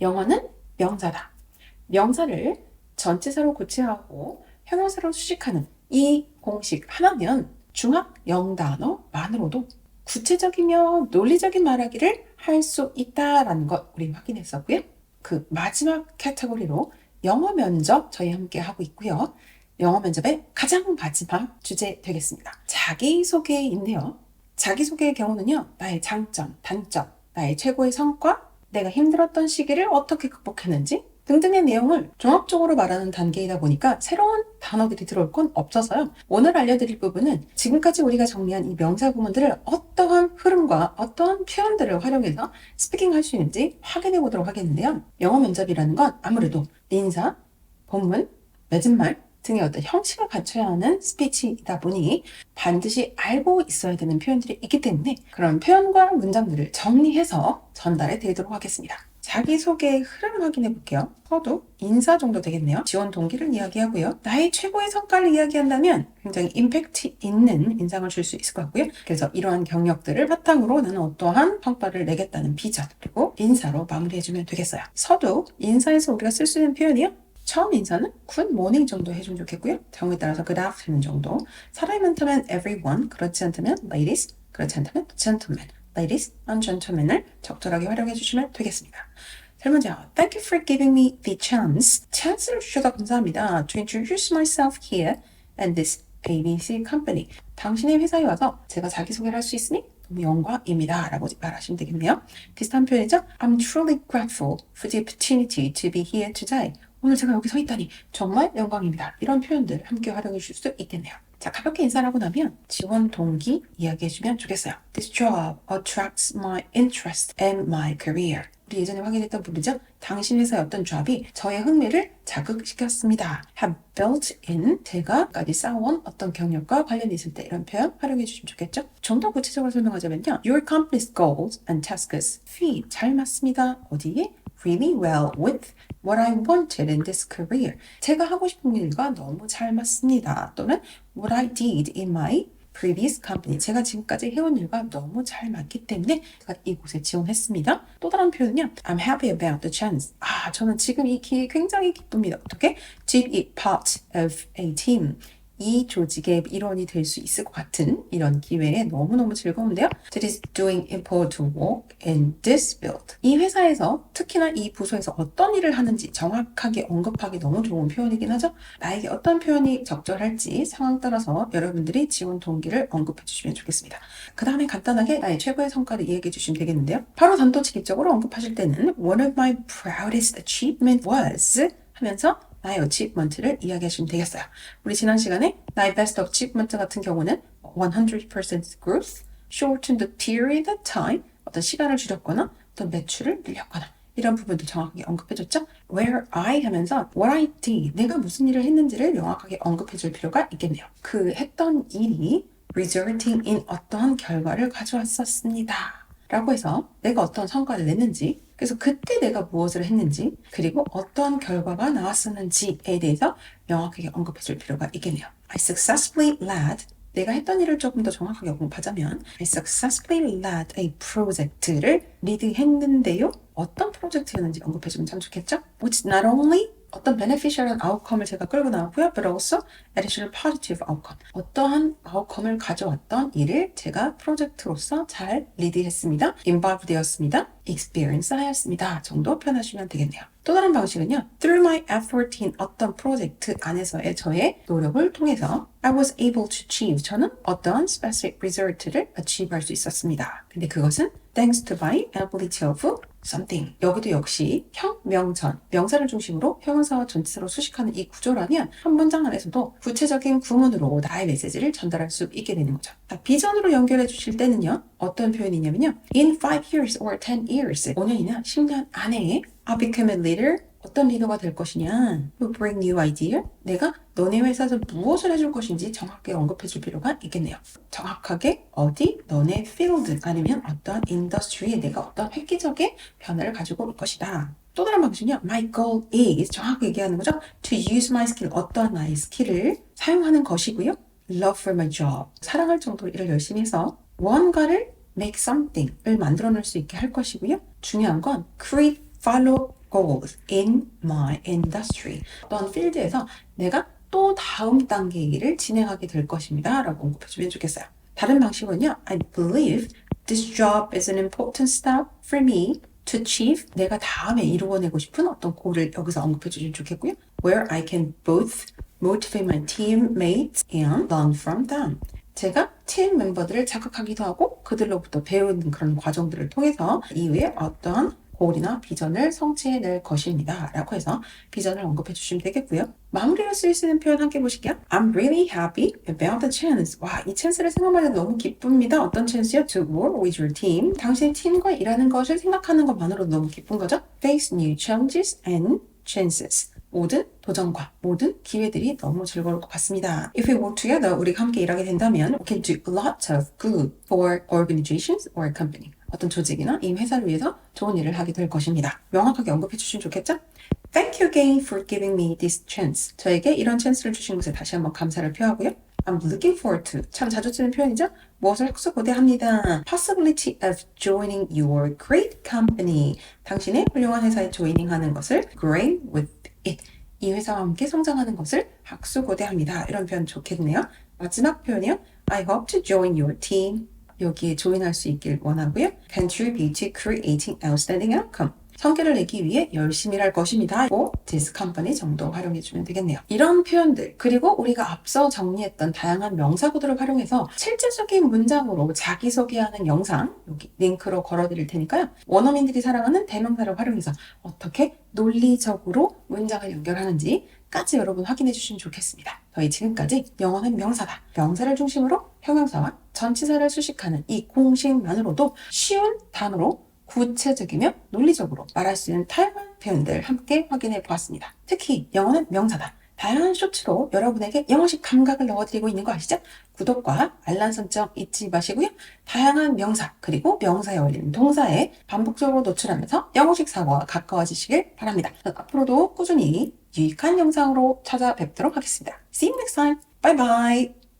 영어는 명사다. 명사를 전치사로 고치하고 형용사로 수식하는 이 공식 하나면 중학 영단어만으로도 구체적이며 논리적인 말하기를 할 수 있다라는 것 우리 확인했었고요. 그 마지막 카테고리로 영어 면접 저희 함께 하고 있고요. 영어 면접의 가장 마지막 주제 되겠습니다. 자기소개인데요. 자기소개의 경우는요, 나의 장점, 단점, 나의 최고의 성과, 내가 힘들었던 시기를 어떻게 극복했는지 등등의 내용을 종합적으로 말하는 단계이다 보니까 새로운 단어들이 들어올 건 없어서요. 오늘 알려드릴 부분은 지금까지 우리가 정리한 이 명사 구문들을 어떠한 흐름과 어떠한 표현들을 활용해서 스피킹 할 수 있는지 확인해 보도록 하겠는데요. 영어 면접이라는 건 아무래도 인사, 본문, 맺은 말 등의 어떤 형식을 갖춰야 하는 스피치이다 보니 반드시 알고 있어야 되는 표현들이 있기 때문에 그런 표현과 문장들을 정리해서 전달해 드리도록 하겠습니다. 자기소개의 흐름을 확인해 볼게요. 서도 인사 정도 되겠네요. 지원 동기를 이야기하고요. 나의 최고의 성과를 이야기한다면 굉장히 임팩트 있는 인상을 줄 수 있을 것 같고요. 그래서 이러한 경력들을 바탕으로 나는 어떠한 성과를 내겠다는 비전 그리고 인사로 마무리해주면 되겠어요. 서도 인사에서 우리가 쓸 수 있는 표현이요. 처음 인사는 good morning 정도 해주면 좋겠고요. 경우에 따라서 good afternoon 정도. 사람이 많다면 everyone, 그렇지 않다면 ladies, 그렇지 않다면 gentlemen. ladies and gentlemen을 적절하게 활용해 주시면 되겠습니다. 세 번째, thank you for giving me the chance. chance를 주셔서 감사합니다. to introduce myself here and this ABC company. 당신의 회사에 와서 제가 자기소개를 할 수 있으니 너무 영광입니다. 라고 말하시면 되겠네요. 비슷한 표현이죠? I'm truly grateful for the opportunity to be here today. 오늘 제가 여기 서 있다니 정말 영광입니다. 이런 표현들 함께 활용해 주실 수 있겠네요. 자, 가볍게 인사를 하고 나면 지원 동기 이야기해 주면 좋겠어요. This job attracts my interest and my career. 우리 예전에 확인했던 부분이죠. 당신 회사의 어떤 조합이 저의 흥미를 자극시켰습니다. have built in 제가까지 쌓아온 어떤 경력과 관련이 있을 때 이런 표현 활용해 주시면 좋겠죠. 좀 더 구체적으로 설명하자면요. Your company's goals and tasks fit 잘 맞습니다. 어디에? Really well with what I wanted in this career. 제가 하고 싶은 일과 너무 잘 맞습니다. 또는 what I did in my previous company. 제가 지금까지 해온 일과 너무 잘 맞기 때문에 제가 이곳에 지원했습니다. 또 다른 표현은요. I'm happy about the chance. 아, 저는 지금 이 기회 굉장히 기쁩니다. 어떻게? To be part of a team. 이 조직의 일원이 될 수 있을 것 같은 이런 기회에 너무너무 즐거운데요. That is doing important work in this field. 이 회사에서 특히나 이 부서에서 어떤 일을 하는지 정확하게 언급하기 너무 좋은 표현이긴 하죠. 나에게 어떤 표현이 적절할지 상황 따라서 여러분들이 지원 동기를 언급해 주시면 좋겠습니다. 그 다음에 간단하게 나의 최고의 성과를 이야기해 주시면 되겠는데요. 바로 단도직입적으로 언급하실 때는 One of my proudest achievement was 하면서 나의 achievement를 이야기하시면 되겠어요. 우리 지난 시간에 나의 best achievement 같은 경우는 100% growth, shorten the period of time, 어떤 시간을 줄였거나 어떤 매출을 늘렸거나 이런 부분도 정확하게 언급해줬죠. Where I 하면서 what I did, 내가 무슨 일을 했는지를 명확하게 언급해줄 필요가 있겠네요. 그 했던 일이 resulting in 어떠한 결과를 가져왔었습니다. 라고 해서 내가 어떤 성과를 냈는지 그래서 그때 내가 무엇을 했는지 그리고 어떤 결과가 나왔었는지에 대해서 명확하게 언급해 줄 필요가 있겠네요. I successfully led 내가 했던 일을 조금 더 정확하게 언급하자면 I successfully led a project를 리드했는데요. 어떤 프로젝트였는지 언급해 주면 참 좋겠죠? Which not only 어떤 beneficial한 outcome을 제가 끌고 나왔고요. but also additional positive outcome. 어떠한 outcome을 가져왔던 일을 제가 프로젝트로서 잘 리드했습니다. involve 되었습니다. experience 하였습니다. 정도 표현하시면 되겠네요. 또 다른 방식은요. Through my effort in 어떤 프로젝트 안에서의 저의 노력을 통해서 I was able to achieve. 저는 어떤 specific result를 achieve 할 수 있었습니다. 근데 그것은 thanks to my ability of something. 여기도 역시 형, 명, 전. 명사를 중심으로 형용사와 전치사로 수식하는 이 구조라면 한 문장 안에서도 구체적인 구문으로 나의 메시지를 전달할 수 있게 되는 거죠. 자, 비전으로 연결해 주실 때는요. 어떤 표현이냐면요. In 5 years or 10 years. 5년이나 10년 안에 I become a leader. 어떤 리더가 될 것이냐. To bring new idea. 내가 너네 회사에서 무엇을 해줄 것인지 정확하게 언급해 줄 필요가 있겠네요. 정확하게 어디, 너네 필드 아니면 어떤 인더스트리에 내가 어떤 획기적인 변화를 가지고 올 것이다. 또 다른 방식은요. My goal is 정확하게 얘기하는 거죠. To use my skill. 어떠한 나의 스킬을 사용하는 것이고요. Love for my job. 사랑할 정도로 일을 열심히 해서 무언가를 make something을 만들어낼 수 있게 할 것이고요. 중요한 건 create follow goals in my industry. 어떤 필드에서 내가 또 다음 단계 일을 진행하게 될 것입니다. 라고 언급해주면 좋겠어요. 다른 방식은요. I believe this job is an important step for me to achieve 내가 다음에 이루어내고 싶은 어떤 골을 여기서 언급해 주시면 좋겠고요. Where I can both motivate my teammates and learn from them. 제가 팀 멤버들을 자극하기도 하고 그들로부터 배우는 그런 과정들을 통해서 이후에 어떤 골이나 비전을 성취해낼 것입니다. 라고 해서 비전을 언급해 주시면 되겠고요. 마무리로 쓸수 있는 표현 함께 보실게요. I'm really happy about the chance. 와, 이 찬스를 생각만 해도 너무 기쁩니다. 어떤 찬스요? To work with your team. 당신의 팀과 일하는 것을 생각하는 것만으로도 너무 기쁜 거죠. Face new challenges and chances. 모든 도전과 모든 기회들이 너무 즐거울 것 같습니다. If we work together, 우리가 함께 일하게 된다면 we can do a lot of good for organizations or company. 어떤 조직이나 이 회사를 위해서 좋은 일을 하게 될 것입니다. 명확하게 언급해 주시면 좋겠죠? Thank you again for giving me this chance. 저에게 이런 찬스를 주신 것에 다시 한번 감사를 표하고요. I'm looking forward to. 참 자주 쓰는 표현이죠? 무엇을 학수고대합니다. Possibility of joining your great company. 당신의 훌륭한 회사에 조이닝하는 것을 growing with it. 이 회사와 함께 성장하는 것을 학수고대합니다. 이런 표현 좋겠네요. 마지막 표현이요. I hope to join your team. 여기에 조인할 수 있길 원하고요. Contribute to creating outstanding outcome. 성과를 내기 위해 열심히 할 것입니다. 고 this company 정도 활용해 주면 되겠네요. 이런 표현들 그리고 우리가 앞서 정리했던 다양한 명사구들을 활용해서 실제적인 문장으로 자기소개하는 영상 여기 링크로 걸어드릴 테니까요. 원어민들이 사랑하는 대명사를 활용해서 어떻게 논리적으로 문장을 연결하는지 까지 여러분 확인해 주시면 좋겠습니다. 저희 지금까지 영어는 명사다. 명사를 중심으로 형용사와 전치사를 수식하는 이 공식만으로도 쉬운 단어로 구체적이며 논리적으로 말할 수 있는 다양한 표현들 함께 확인해 보았습니다. 특히 영어는 명사다. 다양한 쇼츠로 여러분에게 영어식 감각을 넣어드리고 있는 거 아시죠? 구독과 알람 설정 잊지 마시고요. 다양한 명사 그리고 명사에 어울리는 동사에 반복적으로 노출하면서 영어식 사고와 가까워지시길 바랍니다. 앞으로도 꾸준히 유익한 영상으로 찾아뵙도록 하겠습니다. See you next time. Bye bye.